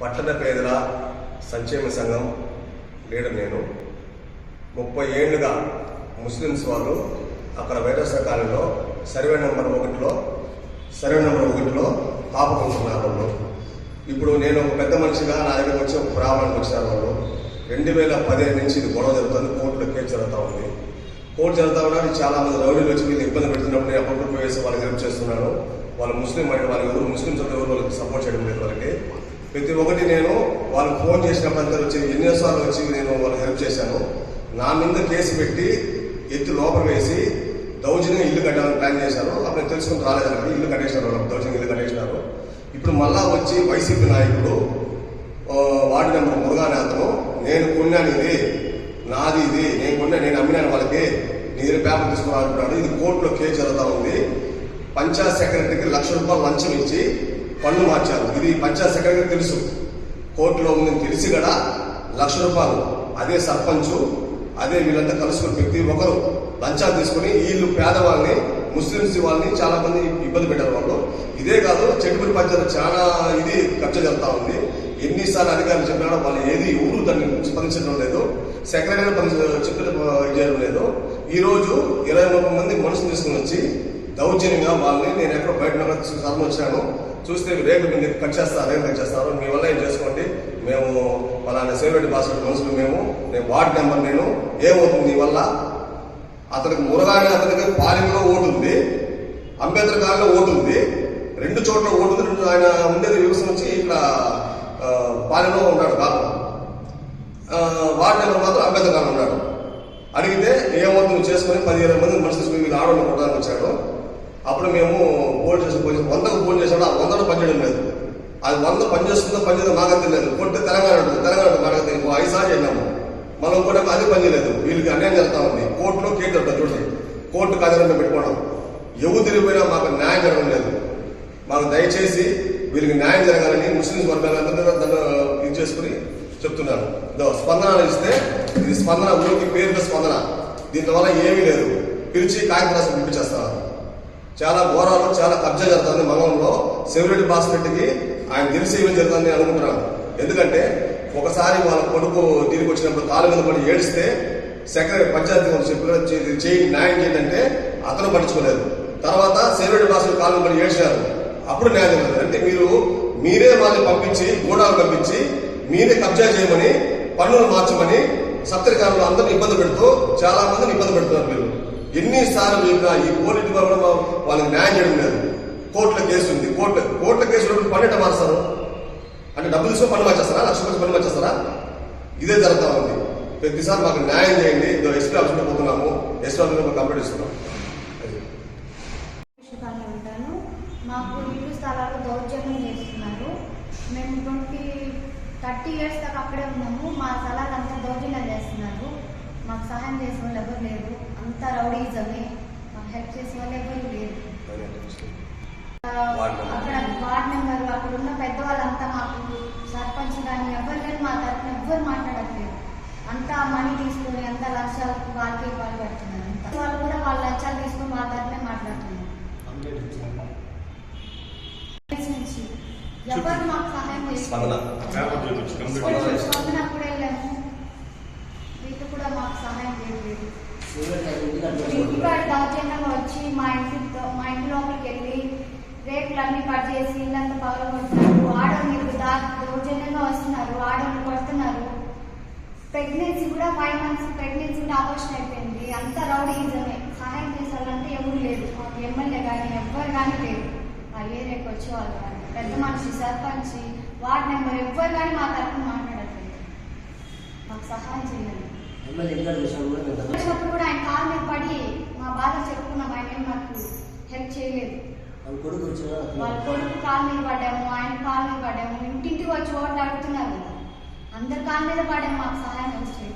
పట్టణ పేదల సంక్షేమ సంఘం లీడర్ నేను. ముప్పై ఏళ్ళుగా ముస్లిమ్స్ వాళ్ళు అక్కడ వైరస్ కాలంలో సర్వే నెంబర్ ఒకటిలో సర్వే నెంబర్ ఒకటిలో పాపకుంటున్నారు వాళ్ళు. ఇప్పుడు నేను ఒక పెద్ద మనిషిగా నా దగ్గర వచ్చి ఒక ప్రాబ్లంకి వచ్చినారు వాళ్ళు. రెండు వేల పదిహేను నుంచి ఇది గొడవ జరుగుతుంది కోర్టులో కేసు జరుగుతూ ఉంది. కోర్టు జరుగుతూ ఉన్నారు చాలా మంది రౌడీలు వచ్చి వీళ్ళు ఇబ్బంది పెడుతున్నప్పుడు నేను అప్పుడప్పుడు వేసి వాళ్ళకి హెల్ప్ చేస్తున్నాను వాళ్ళు ముస్లిం అయిన వాళ్ళు ఎవరు? ముస్లిమ్స్ అయితే ఎవరు వాళ్ళకి సపోర్ట్ చేయడం లేదు వాళ్ళకి. ప్రతి ఒక్కటి నేను వాళ్ళు ఫోన్ చేసినప్పుడు వచ్చి ఎన్నోసార్లు వచ్చి నేను వాళ్ళకి హెల్ప్ చేశాను. నా మీద కేసు పెట్టి ఎత్తి లోపల వేసి దౌర్జన్యం ఇల్లు కట్టాలని ప్లాన్ చేశారు అప్పుడు నేను తెలుసుకుని రాలేదని ఇల్లు కట్టేసినారు వాళ్ళు దౌర్జన్యం ఇల్లు కట్టేసినారు. ఇప్పుడు మళ్ళా వచ్చి వైసీపీ నాయకుడు వార్డు నెంబర్ మురుగానే నేను కొన్నాను ఇది నాది ఇది నేను కొన్నా నేను అమ్మినాను వాళ్ళకి నేను దగ్గర పేపర్ తీసుకున్నాడు ఇది కోర్టులో కేసు జరుగుతూ ఉంది. పంచాయత్ సెక్రటరీకి లక్ష రూపాయలు లంచం ఇచ్చి పన్ను మార్చారు. ఇది పంచాయత్ సెక్రటరీ తెలుసు. కోర్టులో ఉందని తెలిసి కూడా లక్ష రూపాయలు. అదే సర్పంచ్ అదే వీళ్ళంతా కలుసుకుని ప్రతి ఒక్కరు లంచాలు తీసుకుని వీళ్ళు పేదవాళ్ళని ముస్లిమ్స్ వాళ్ళని చాలా మంది ఇబ్బంది పెట్టారు వాళ్ళు. ఇదే కాదు చెట్టుపూరి పంచాయతీ చాలా ఇది ఖర్చు జరుగుతూ ఉంది. ఎన్నిసార్లు అధికారులు చెప్పినా వాళ్ళు ఏది ఊరు దాన్ని స్పందించడం లేదు. సెక్రటరీ చెప్పిన చేయడం లేదు. ఈరోజు ఇరవై ముప్పై మంది మనుషులు తీసుకుని వచ్చి దౌర్జన్యంగా వాళ్ళని నేను ఎక్కడో బయట సరం వచ్చాను. చూస్తే రేపు మీరు కట్ చేస్తారు రేపు కట్ చేస్తారు. మీ వల్ల ఏం చేసుకోండి? మేము పలానా సేవరెడ్డి భాస్కర్ మనుషులు మేము నేను వార్డు నెంబర్ నేను ఏమవుతుంది నీ వల్ల? అతనికి మురగాని అతనికి పాలెంలో ఓటు ఉంది అంబేద్కర్ గారిలో ఓటు ఉంది రెండు చోట్ల ఓటు ఉంది రెండు ఆయన ఉండేది వ్యవస్థ నుంచి ఇక్కడ పాలెంలో ఉన్నాడు కాదు. వార్డ్ వార్డు నెంబర్ మాత్రం అంబేద్కర్ గారు ఉన్నాడు. అడిగితే ఏమవుతుంది నువ్వు చేసుకొని పదిహేను మంది మనుషులు తీసుకుని వీళ్ళు ఆడవాళ్ళు కొట్టడానికి వచ్చాడు. అప్పుడు మేము పోల్ చేసి పోయి వందకు పోల్ చేసాడు ఆ వందను పనిచేయడం లేదు. అది వంద పనిచేస్తుందో పనిచేదో మాకు తెలియదు. కొట్టి తెలంగాణ ఉంటుంది తెలంగాణ మాకు తెలియదు ఇంకో ఐదు సార్లు చేసినాము మనం కూడా అది పనిచేయలేదు వీళ్ళకి అన్యాయం జరుగుతా ఉంది. కోర్టులో కేసు జరుగుతుంది చూడండి. కోర్టు కథనంలో పెట్టుకోవడం. ఎవరు తిరిగిపోయినా మాకు న్యాయం జరగడం లేదు. మాకు దయచేసి వీళ్ళకి న్యాయం జరగాలని ముస్లిం వర్గాలందరూ దాన్ని ఇది చేసుకుని చెప్తున్నాను స్పందన ఇస్తే ఇది స్పందన ఊరికి పేరుగా స్పందన. దీనివల్ల ఏమీ లేదు. పిలిచి కాగితం పంపించేస్తారు. చాలా ఘోరాలు చాలా కబ్జా జరుగుతుంది మంగళంలో. శివరెడ్డి బాస్కెట్కి ఆయన తెలిసి ఏమీ జరుగుతుంది అనుకుంటున్నాను. ఎందుకంటే ఒకసారి వాళ్ళ కొడుకు తిరిగి వచ్చినప్పుడు కాలు మీద పడి ఏడిస్తే సెక్రటరీ పంచాయతీ వాళ్ళు చెప్పిన చే- చేయి న్యాయం చేయండి అంటే అతను పట్టించుకోలేదు. తర్వాత శివరెడ్డి బాస్కెట్ కాలు మీద పడి ఏడ్చారు. అప్పుడు న్యాయం జరగలేదు అంటే మీరు మీరే వాళ్ళని పంపించి గూడాలు పంపించి మీరే కబ్జా చేయమని పన్నులు మార్చమని సప్తరికారులు అందరిని ఇబ్బంది పెడుతూ చాలా మందిని ఇబ్బంది పెడుతున్నారు మీరు. ఎన్నిసార్లు ఇంకా ఈ పోలీసు కూడా వాళ్ళకి న్యాయం చేయడం లేదు. కోర్టుల కేసు ఉంది. కోర్టు కోర్టుల కేసు ఉన్నప్పుడు పన్నెట మారుస్తారు అంటే డబ్బులు తీసుకొని పని మార్చేస్తారా? లక్ష రూపాయలు పని మార్చేస్తారా? ఇదే జరుగుతా ఉంది. ప్రతిసారి మాకు న్యాయం చేయండి. ఇదో ఎస్పీ ఆఫీస్లో పోతున్నాము. ఎస్పీ ఆఫీస్లో కంప్లీట్ ఇస్తున్నాం. మాకు ఇల్లు స్థలాలు దౌర్జన్యం చేస్తున్నారు. మేము ట్వంటీ థర్టీ ఇయర్స్ దాకా అక్కడే ఉన్నాము. మా స్థలాలంతా దౌర్జన్యం చేస్తున్నారు. మాకు సహాయం చేసే వాళ్ళు ఎవరు లేరు. అంతా రౌడీజమే. మాకు హెల్ప్ చేసే వాళ్ళు ఎవరు లేరు. ఆ, వార్డ్ నెంబర్. అక్కడ వార్డ్ నెంబర్ అక్కడ ఉన్న పెద్దవాళ్ళంతా మాకు సర్పంచ్ కానీ ఎవరు లేరు మా తరఫున ఎవ్వరు మాట్లాడట్లేదు. అంతా మనీ తీసుకొని అంతా లక్షలకు వాళ్ళకి వాళ్ళు పెడుతున్నారు. అంతా. వాళ్ళు కూడా వాళ్ళ లక్షలు తీసుకొని మా తరఫునే మాట్లాడుతున్నారు. ఎవరు మాకు సహాయం. చేస్తున్నారు కూడా మాకు సహాయం చేయలేదు. ఇంటికాడ దౌర్జన్యంగా వచ్చి మా ఇంటితో మా ఇంటి లోపలికి వెళ్ళి రేకులు అన్ని కట్ చేసి ఇల్లంతా పగల కొడుతున్నారు. ఆడవాళ్ళు మీకు దా దౌర్జన్యంగా వస్తున్నారు. ఆడవాళ్ళు కొడుతున్నారు. ప్రెగ్నెన్సీ కూడా ఫైవ్ మంత్స్ ప్రెగ్నెన్సీ కూడా ఆపరేషన్ అయిపోయింది. అంతా రౌడీజమే. సహాయం చేసాలంటే ఎవరు లేదు మాకు ఎమ్మెల్యే కానీ ఎవ్వరు కానీ లేరు. మా ఏరియాకి వచ్చేవాళ్ళు కానీ పెద్ద మనిషి సర్పంచ్ వార్డ్ నెంబర్ ఎవ్వరు కానీ మా తరఫున మాట్లాడట్లేదు. మాకు సహాయం చేయాలి ఎమ్మెల్యే ఎన్నికల విషయంలో కూడా మేము గమనించాం. వచ్చినప్పుడు కూడా ఆయన కాలు మీద పడి మా బాధ చెప్పుకున్నాం హెల్ప్ చేయలేదు. వాళ్ళ కొడుకు కాలు మీద పడ్డాము ఆయన కాలు మీద పడ్డాము ఇంటింటికి వచ్చి ఓట్లు అడుగుతున్నారు కదా. అందరి కాలు మీద పడాము మాకు సహాయం చేయలేదు